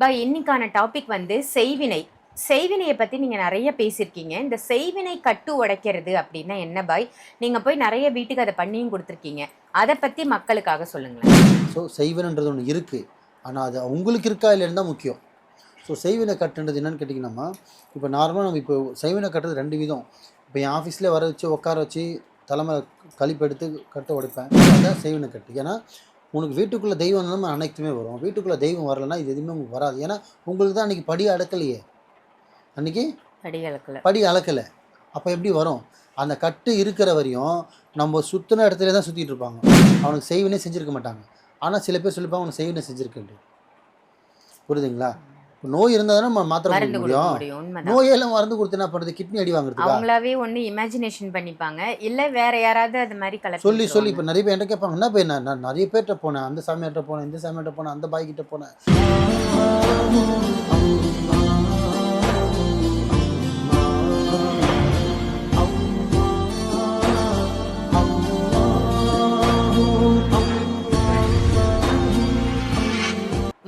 பா இன்னைக்கான டாபிக் வந்து செய்வினை. செய்வினையை பற்றி நீங்கள் நிறைய பேசியிருக்கீங்க. இந்த செய்வினை கட்டு உடைக்கிறது அப்படின்னா என்ன பாய் நீங்கள் போய் நிறைய வீட்டுக்கு அதை பண்ணியும் கொடுத்துருக்கீங்க. அதை பற்றி மக்களுக்காக சொல்லுங்களேன். ஸோ செய்வனன்றது ஒன்று இருக்குது ஆனால் அது உங்களுக்கு இருக்கா இல்லைன்னு தான் முக்கியம். ஸோ செய்வினை கட்டுன்றது என்னென்னு கேட்டிங்கன்னா இப்போ நார்மலாக நம்ம இப்போ செய்வினை கட்டுறது ரெண்டு விதம். இப்போ என் ஆஃபீஸில் வர வச்சு உட்கார வச்சு தலைமை கழிப்பு எடுத்து உடைப்பேன். அதான் செய்வினை கட்டு. ஏன்னா உனக்கு வீட்டுக்குள்ளே தெய்வம் தான் அனைத்துமே வரும். வீட்டுக்குள்ளே தெய்வம் வரலைன்னா இது எதுவுமே உங்களுக்கு வராது. ஏன்னா உங்களுக்கு தான் அன்றைக்கி படி அடக்கலையே. அன்றைக்கி படிகளுக்குள்ள படி அளக்கலை அப்போ எப்படி வரும்? அந்த கட்டு இருக்கிற வரையும் நம்ம சுற்றின இடத்துல தான் சுற்றிட்டு இருப்பாங்க. அவனுக்கு செய்வினே செஞ்சுருக்க மாட்டாங்க. ஆனால் சில பேர் சொல்லிப்பாங்க அவனுக்கு செய்வினை செஞ்சுருக்கேன் புரியுதுங்களா? நோய் இருந்தால் தானே நம்ம மாத்திரை மருந்து கொடுக்க முடியும் நோயெல்லாம் மருந்து கொடுத்து என்ன பண்ணுறது கிட்னி அடி வாங்குறதுக்கா? அவங்களாவே ஒன்று இமேஜினேஷன் பண்ணிப்பாங்க. இல்லை வேற யாராவது அது மாதிரி கலர் சொல்லி சொல்லி இப்போ நிறைய பேர் என்ன கேட்பாங்க என்ன போய் நான் நிறைய பேர்கிட்ட போனேன் அந்த சாமியார்கிட்ட போனேன் இந்த சாமியார்கிட்ட போனேன் அந்த பாய் கிட்ட போனேன்.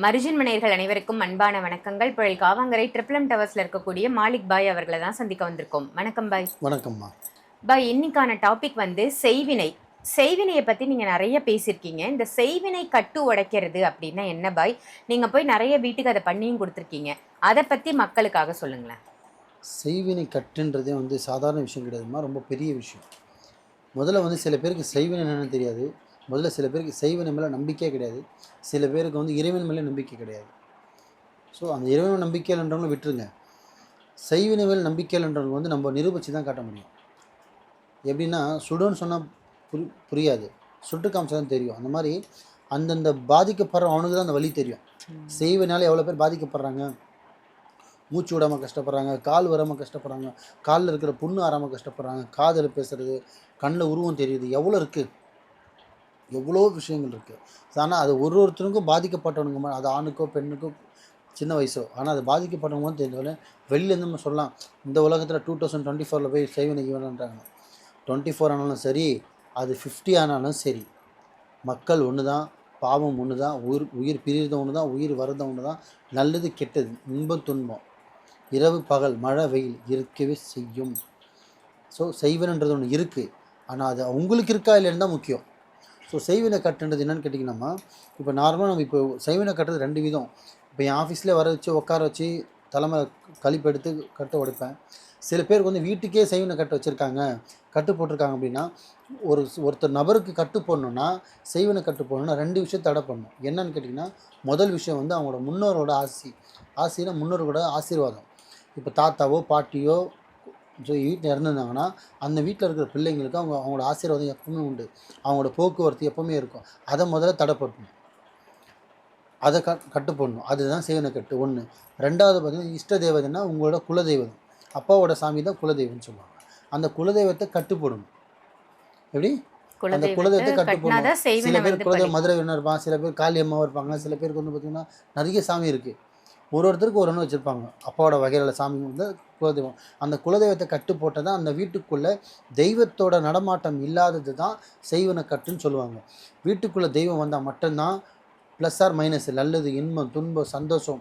மருஜன் மனையர்கள் அனைவருக்கும் அன்பான வணக்கங்கள். புழல் காவாங்கரை ட்ரிப்ளம் டவர்ஸ்ல இருக்கக்கூடிய மாலிக் பாய் அவர்களை தான் சந்திக்க வந்திருக்கோம். வணக்கம் பாய். வணக்கம்மா. பாய் இன்னைக்கான டாபிக் வந்து செய்வினை. செய்வினையை பற்றி நீங்கள் நிறைய பேசியிருக்கீங்க. இந்த செய்வினை கட்டு உடைக்கிறது அப்படின்னா என்ன பாய்? நீங்கள் போய் நிறைய வீட்டுக்கு அதை பண்ணியும் கொடுத்துருக்கீங்க. அதை பற்றி மக்களுக்காக சொல்லுங்களேன். செய்வினை கட்டுன்றதே வந்து சாதாரண விஷயம் கிடையாதுமா ரொம்ப பெரிய விஷயம். முதல்ல வந்து சில பேருக்கு செய்வினை என்னன்னு தெரியாது. முதல்ல சில பேருக்கு செய்வினை மேலே நம்பிக்கையே கிடையாது. சில பேருக்கு வந்து இறைவன் மேலே நம்பிக்கை கிடையாது. ஸோ அந்த இறைவன் நம்பிக்கையில்ன்றவங்களும் விட்டுருங்க. செய்வினை மேல் நம்பிக்கையில்ன்றவங்க வந்து நம்ம நிரூபித்து தான் காட்ட முடியும். எப்படின்னா சுடுன்னு சொன்னால் புரி புரியாது. சுட்டு காமிச்சா தான் தெரியும். அந்த மாதிரி அந்தந்த பாதிக்கப்படுற அவனுக்கு தான் அந்த வலி தெரியும். செய்வினால எவ்வளோ பேர் பாதிக்கப்படுறாங்க? மூச்சு விடாமல் கஷ்டப்படுறாங்க கால் வராமல் கஷ்டப்படுறாங்க காலில் இருக்கிற புண்ணு ஆறாமல் கஷ்டப்படுறாங்க காதில் பேசுறது கண்ணில் உருவம் தெரியுது எவ்வளோ இருக்குது எவ்வளோ விஷயங்கள் இருக்குது ஆனால் அது ஒரு ஒருத்தருக்கும் பாதிக்கப்பட்டவனுங்க அது ஆணுக்கோ பெண்ணுக்கோ சின்ன வயசோ ஆனால் அது பாதிக்கப்பட்டவங்க தெரிஞ்சவொடனே வெளிலேருந்து நம்ம சொல்லலாம் இந்த உலகத்தில் டூ தௌசண்ட் டுவெண்ட்டி ஃபோரில் போய் செய்வனை ஈவன்ன்றாங்க டுவெண்ட்டி ஃபோர் ஆனாலும் சரி அது ஃபிஃப்டி ஆனாலும் சரி மக்கள் ஒன்று தான் பாவம் ஒன்று தான் உயிர் உயிர் பிரிகிறத ஒன்று தான் உயிர் வரது ஒன்று தான் நல்லது கெட்டது இன்பம் துன்பம் இரவு பகல் மழை வெயில் இருக்கவே செய்யும். ஸோ செய்வனன்றது ஒன்று இருக்குது ஆனால் அது அவங்களுக்கு இருக்கா இல்லைன்னு தான் முக்கியம். ஸோ செய்வினை கட்டுன்றது என்னென்னு கேட்டிங்கன்னா இப்போ நார்மலாக நம்ம இப்போ செய்வினை கட்டுறது ரெண்டு விதம். இப்போ என் ஆஃபீஸில் வர வச்சு உட்கார வச்சு தலைமை கழிப்பு எடுத்து கட்ட உடைப்பேன். சில பேருக்கு வந்து வீட்டுக்கே செய்வினை கட்ட வச்சுருக்காங்க கட்டு போட்டிருக்காங்க அப்படின்னா ஒரு ஒருத்தர் நபருக்கு கட்டு போடணுன்னா செய்வினை கட்டு போடணுன்னா ரெண்டு விஷயம் தடை பண்ணணும். என்னன்னு கேட்டிங்கன்னா முதல் விஷயம் வந்து அவங்களோட முன்னோரோட ஆசி ஆசினா முன்னோர்களோட ஆசீர்வாதம். இப்போ தாத்தாவோ பாட்டியோ வீட்டில் இறந்துருந்தாங்கன்னா அந்த வீட்டில் இருக்கிற பிள்ளைங்களுக்கு அவங்க அவங்களோட ஆசீர்வாதம் எப்பவுமே உண்டு. அவங்களோட போக்குவரத்து எப்பவுமே இருக்கும். அதை முதல்ல தடைப்படணும். அதை க கட்டு போடணும் அதுதான் சேவனை கட்டு. ஒன்று ரெண்டாவது பார்த்தீங்கன்னா இஷ்ட தேவதைன்னா உங்களோட குலதெய்வம். அப்பாவோட சாமி தான் குலதெய்வம்னு சொல்லுவாங்க. அந்த குலதெய்வத்தை கட்டு போடணும் எப்படி? அந்த குலதெய்வத்தை குலதெய்வத்தை கட்டு கட்டினாதான் போடணும் சில பேர் குலதெய்வம். மதுரை வீரனா இருப்பாங்க. சில பேர் காளியம்மாவும் இருப்பாங்க. சில பேருக்கு வந்து பார்த்திங்கன்னா நிறைய சாமி இருக்குது ஒரு ஒருத்தருக்கு ஒரு ஒன்று வச்சுருப்பாங்க. அப்பாவோட வகையில் சாமி வந்து குலதெய்வம். அந்த குலதெய்வத்தை கட்டு போட்டால் தான் அந்த வீட்டுக்குள்ளே தெய்வத்தோட நடமாட்டம் இல்லாதது தான் செய்வன கட்டுன்னு சொல்லுவாங்க. வீட்டுக்குள்ளே தெய்வம் வந்தால் மட்டும்தான் ப்ளஸ் ஆர் மைனஸ் நல்லது இன்பம் துன்பம் சந்தோஷம்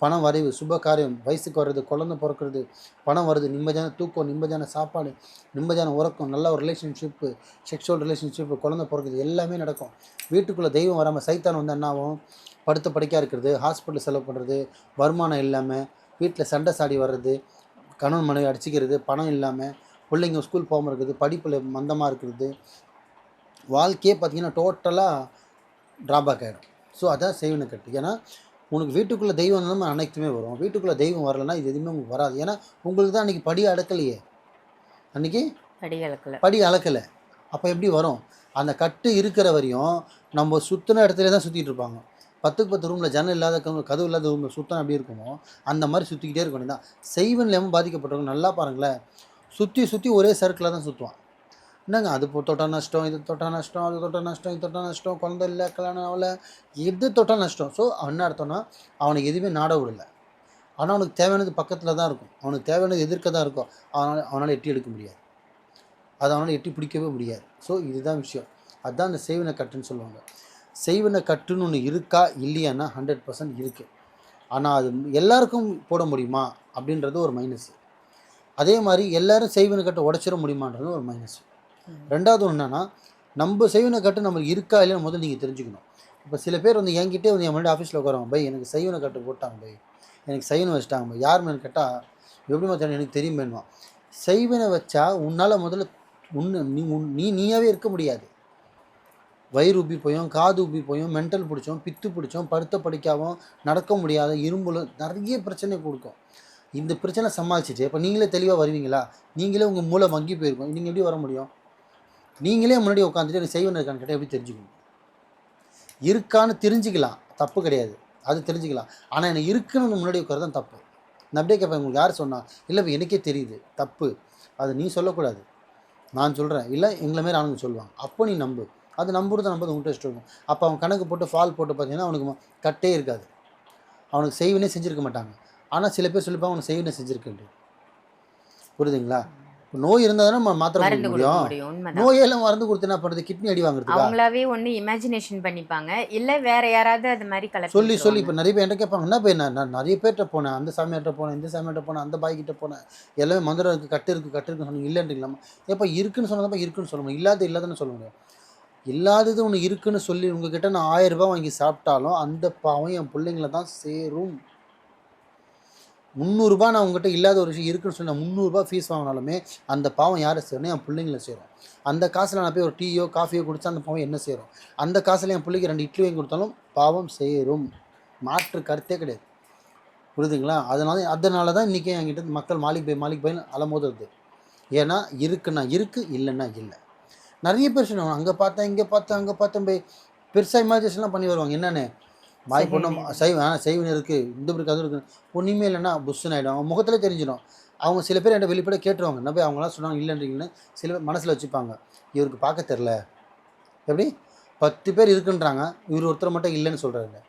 பணம் வரைவு சுப காரியம் வயசுக்கு வர்றது குழந்தை பிறக்கிறது பணம் வருது நிம்மதியான தூக்கம் நிம்மதியான சாப்பாடு நிம்மதியான உறக்கம் நல்ல ஒரு ரிலேஷன்ஷிப்பு செக்ஷுவல் ரிலேஷன்ஷிப்பு குழந்தை பிறக்கிறது எல்லாமே நடக்கும். வீட்டுக்குள்ளே தெய்வம் வராமல் சைத்தான் வந்து என்ன ஆகும்? படுத்த படுக்கையாக இருக்கிறது ஹாஸ்பிட்டல் செலவு பண்ணுறது வருமானம் இல்லாமல் வீட்டில் சண்டை சாடி வர்றது கணவன் மனைவி அடிச்சிக்கிறது பணம் இல்லாமல் பிள்ளைங்க ஸ்கூல் போகாமல் இருக்கிறது படிப்பில் மந்தமாக இருக்கிறது வாழ்க்கையே பார்த்தீங்கன்னா டோட்டலாக ட்ராபேக் ஆகிடும் ஸோ அதான் செய்வனை கட்டு. ஏன்னா உனக்கு வீட்டுக்குள்ளே தெய்வம் தான் அனைத்துமே வரும் வீட்டுக்குள்ளே தெய்வம் வரலைன்னா இது எதுவுமே உங்களுக்கு வராது. ஏன்னா உங்களுக்கு தான் அன்றைக்கி படி அடக்கலையே அன்றைக்கி படிகளுக்குள்ள படி அளக்கலை. அப்போ எப்படி வரும்? அந்த கட்டு இருக்கிற வரையும் நம்ம சுற்றின இடத்துல தான் சுற்றிட்டு இருப்பாங்க. பத்துக்கு பத்து ரூமில் ஜன்னல் இல்லாத கதவு இல்லாத ரூமில் சுத்தம் எப்படி இருக்குமோ அந்த மாதிரி சுற்றிக்கிட்டே இருக்கணும் தான் செய்வன் இல்லாமல் பாதிக்கப்பட்டவங்க நல்லா பாருங்களேன். சுற்றி சுற்றி ஒரே சர்க்கிளாக தான் சுற்றுவான் என்னங்க அது தொட்டால் தொட்டா நஷ்டம் இது தொட்டால் நஷ்டம் அது தொட்டால் நஷ்டம் இது தொட்டால் நஷ்டம் குழந்தை இல்லை கல்யாணம் ஆகலை எது தொட்டால் நஷ்டம்? ஸோ என்ன அர்த்தம்னா அவனுக்கு எதுவுமே நாட விடலை. ஆனால் அவனுக்கு தேவையானது பக்கத்தில் தான் இருக்கும். அவனுக்கு தேவையானது எதிர்க்க தான் இருக்கும். அவனால் அவனால் எட்டி எடுக்க முடியாது. அதை அவனால் எட்டி பிடிக்கவே முடியாது. ஸோ இதுதான் விஷயம். அதுதான் அந்த செய்வினை கட்டுன்னு சொல்லுவாங்க. செய்வினை கட்டுன்னு ஒன்று இருக்கா இல்லையான்னா ஹண்ட்ரட் பர்சன்ட் இருக்குது ஆனால் அது எல்லாருக்கும் போட முடியுமா? அப்படின்றது ஒரு மைனஸ் அதே மாதிரி எல்லாரும் செய்வினை கட்டை உடச்சிட முடியுமான்றது ஒரு மைனஸ். ரெண்டாவது ஒன்று என்னன்னா நம்ம செய்வினை கட்டு நம்மளுக்கு இருக்கா இல்லைன்னு முதல்ல நீங்கள் தெரிஞ்சுக்கணும். இப்போ சில பேர் வந்து என்கிட்டே வந்து என் முன்னாடி ஆஃபீஸில் உட்காருவாங்க பை எனக்கு செய்வினை கட்டு போட்டாங்க பை. எனக்கு செய்வினை வச்சுட்டாங்க பை. யார் மேலே கேட்டால் எப்படி மச்சான் எனக்கு தெரியும் வேணுமா செய்வினை வச்சா உன்னால் முதல்ல உன்னு நீ உன் நீ நீயாவே இருக்க முடியாது. வயிறு உப்பி போயும் காது உப்பி போயும் மென்டல் பிடிச்சோம் பித்து பிடிச்சோம் படுத்த படிக்காவும் நடக்க முடியாத இரும்புல நிறைய பிரச்சனை கொடுக்கும். இந்த பிரச்சனை சமாளிச்சுட்டு இப்போ நீங்களே தெளிவாக வருவீங்களா? நீங்களே உங்கள் மூளை மங்கி போயிருக்கோம். நீங்கள் எப்படி வர முடியும்? நீங்களே முன்னாடி உட்காந்துட்டு எனக்கு செய்வன் இருக்கான்னு கேட்டால் எப்படி தெரிஞ்சுக்கணும்? இருக்கான்னு தெரிஞ்சுக்கலாம். தப்பு கிடையாது. அது தெரிஞ்சுக்கலாம். ஆனால் எனக்கு இருக்குன்னு முன்னாடி உட்கார தான் தப்பு. நான் அப்படியே கேட்பேன் உங்களுக்கு யார் சொன்னால் இல்லை இப்போ எனக்கே தெரியுது. தப்பு. அது நீ சொல்லக்கூடாது. நான் சொல்கிறேன் இல்லை எங்களை மாரி ஆளுங்க சொல்லுவாங்க. அப்போ நீ நம்பு. அது நம்புறது நம்பது உங்கள்கிட்ட இஷ்டம் இருக்கும். அப்போ அவன் கணக்கு போட்டு ஃபால் போட்டு பார்த்தீங்கன்னா அவனுக்கு கட்டே இருக்காது. அவனுக்கு செய்வினே செஞ்சுருக்க மாட்டாங்க. ஆனால் சில பேர் சொல்லிப்பாங்க அவனுக்கு செய்வினை செஞ்சுருக்கேன் புரியுதுங்களா? நோய் இருந்தால் தானே மாத்திரை முடியும். நோயெல்லாம் மருந்து கொடுத்து என்ன பண்ணுறது கிட்னி அடி வாங்குறதுக்கா? அவங்களாவே ஒண்ணு இமேஜினேஷன் பண்ணிப்பாங்க. இல்ல வேற யாராவது அது மாதிரி கலப்பி சொல்லி சொல்லி. இப்போ நிறைய பேர் என்ன கேட்பாங்க? என்ன போய் நான் நிறைய பேர்கிட்ட போனேன். அந்த சாமியார்கிட்ட போனேன் இந்த சாமியார்கிட்ட போனேன் அந்த பாய்கிட்ட போனேன். எல்லாமே மந்திரம் இருக்குது கட்டு இருக்குது கட்டு இருக்குன்னு சொன்னீங்க. இல்லைன்றீங்களாமா எப்போ இருக்குன்னு சொன்னதப்ப இருக்குன்னு சொல்ல முடியும். இல்லாத இல்லாதன்னு சொல்ல முடியும் இல்லாதது ஒன்று இருக்குன்னு சொல்லி உங்ககிட்ட நான் ஆயிரம் ரூபாய் வாங்கி சாப்பிட்டாலும் அந்த பாவம் என் பிள்ளைங்கள தான் சேரும். முந்நூறுரூபா நான் உங்ககிட்ட இல்லாத ஒரு விஷயம் இருக்குன்னு சொல்லி நான் முந்நூறுரூபா ஃபீஸ் வாங்கினாலுமே அந்த பாவம் யாரை சேரும் என் பிள்ளைங்கள சேரும். அந்த காசில் நான் போய் ஒரு டீயோ காஃபியோ குடித்தா அந்த பாவம் என்ன சேரும்? அந்த காசில் என் பிள்ளைக்கு ரெண்டு இட்லி வாங்கி கொடுத்தாலும் பாவம் சேரும். மாற்று கருத்தே கிடையாது. புரியுதுங்களா? அதனால அதனால தான் இன்றைக்கி என்கிட்ட மக்கள் மாலிக் பை மாலிக் பைன்னு அலமோதுறது. ஏன்னா இருக்குன்னா இருக்குது இல்லைன்னா இல்லை. நிறைய பேர் சொல்லுவாங்க அங்கே பார்த்தேன் இங்கே பார்த்தேன் அங்கே பார்த்தேன் போய் பெருசாக இமேஜினேஷன்லாம் பண்ணி வருவாங்க. என்னென்னு? வாய் பொண்ணும் சைவ சைவன் இருக்குது இந்த இருக்கு அது இருக்குது ஒன்றுமே இல்லைன்னா புஷ்ஷுன்னு ஆகிடும் அவங்க முகத்துல தெரிஞ்சிடும். அவங்க சில பேர் என்கிட்ட வெளிப்பட கேட்டுருவாங்க. என்ன போய் அவங்களாம் சொன்னாங்க இல்லைன்றீங்கன்னு சில பேர் மனசில் வச்சுப்பாங்க. இவருக்கு பார்க்க தெரில எப்படி? பத்து பேர் இருக்குன்றாங்க. இவர் ஒருத்தர் மட்டும் இல்லைன்னு சொல்கிறாங்க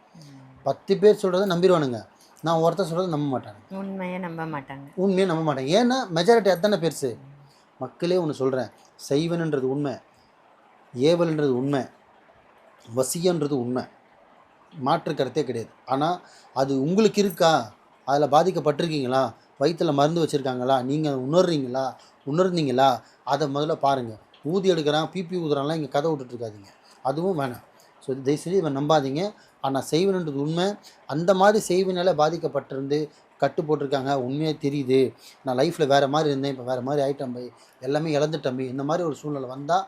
பத்து பேர் சொல்கிறத நம்பிடுவானுங்க. நான் ஒருத்தர் சொல்கிறத நம்ப மாட்டாங்க உண்மையை நம்ப மாட்டாங்க. உண்மையை நம்ப மாட்டேன் ஏன்னா மெஜாரிட்டி அதானே பெருசு மக்களே ஒன்று சொல்கிறேன் செய்வனுன்றது உண்மை ஏவல்ன்றது உண்மை வசியன்றது உண்மை. மாற்று கருத்தே கிடையாது. ஆனால் அது உங்களுக்கு இருக்கா? அதில் பாதிக்கப்பட்டிருக்கீங்களா? வயிற்றில் மருந்து வச்சுருக்காங்களா? நீங்கள் உணர்றீங்களா? உணர்ந்தீங்களா? அதை முதல்ல பாருங்கள் ஊதி எடுக்கிறான் பிபி ஊதுறான்லாம் இங்கே கதை விட்டுட்ருக்காதீங்க அதுவும் வேணாம். ஸோ தயவுசெய்து இவன் நம்பாதீங்க. ஆனால் செய்வனுன்றது உண்மை. அந்த மாதிரி செய்வினால பாதிக்கப்பட்டிருந்து கட்டு போட்டிருக்காங்க. உண்மையாக தெரியுது. நான் லைஃப்பில் வேறு மாதிரி இருந்தேன். இப்போ வேறு மாதிரி ஆகிட்டேன் எல்லாமே இழந்துட்டேன் இந்த மாதிரி ஒரு சூழ்நிலை வந்தால்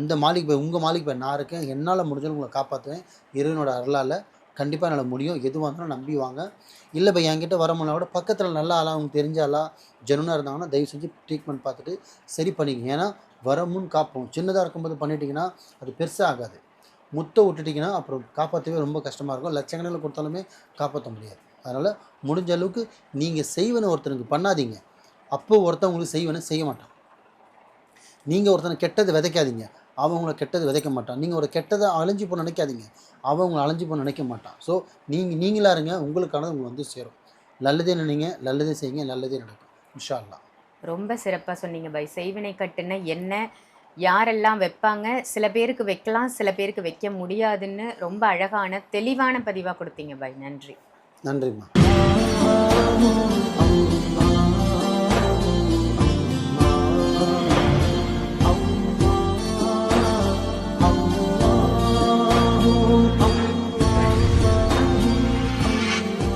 இந்த மாளிகை போய் உங்கள் மாளிகை போய் நான் இருக்கேன். என்னால் முடிஞ்சது உங்களை காப்பாற்றுவேன் இறைவனோட அருளால் கண்டிப்பாக என்னால் முடியும். எதுவாக இருந்தாலும் நம்பி வாங்க. இல்லை இப்போ என்கிட்ட வர முடியல கூட பக்கத்தில் நல்ல ஆளாக அவங்க தெரிஞ்ச ஆளாக ஜெனுனாக இருந்தாங்கன்னா தயவு செஞ்சு ட்ரீட்மெண்ட் பார்த்துட்டு சரி பண்ணிக்கங்க. ஏன்னா வரமுன்னு காப்போம். சின்னதாக இருக்கும்போது பண்ணிட்டீங்கன்னா அது பெருசாக ஆகாது. முத்தை விட்டுட்டிங்கன்னா அப்புறம் காப்பாற்றவே ரொம்ப கஷ்டமாக இருக்கும். லட்சக்கணக்கில் கொடுத்தாலுமே காப்பாற்ற முடியாது. அதனால் முடிஞ்ச அளவுக்கு நீங்கள் செய்வனை ஒருத்தனுக்கு பண்ணாதீங்க. அப்போ ஒருத்தன் உங்களுக்கு செய்வனை செய்ய மாட்டான். நீங்கள் ஒருத்தனை கெட்டது விதைக்காதீங்க. அவங்கள கெட்டது விதைக்க மாட்டான். நீங்கள் ஒரு கெட்டதை அழிஞ்சு போக நினைக்காதீங்க. அவங்கள அழிஞ்சு போக நினைக்க மாட்டான். ஸோ நீங்கள் நீங்களாக இருங்க உங்களுக்கானது உங்களுக்கு வந்து சேரும். நல்லதே நினைங்க நல்லதே செய்யுங்க நல்லதே நடக்கும். இன்ஷா அல்லாஹ் ரொம்ப சிறப்பாக சொன்னீங்க பை செய்வினை கட்டுன்னா என்ன யாரெல்லாம் வைப்பாங்க சில பேருக்கு வைக்கலாம் சில பேருக்கு வைக்க முடியாதுன்னு ரொம்ப அழகான தெளிவான பதிவாக கொடுத்தீங்க பை நன்றி. நன்றிம்மா.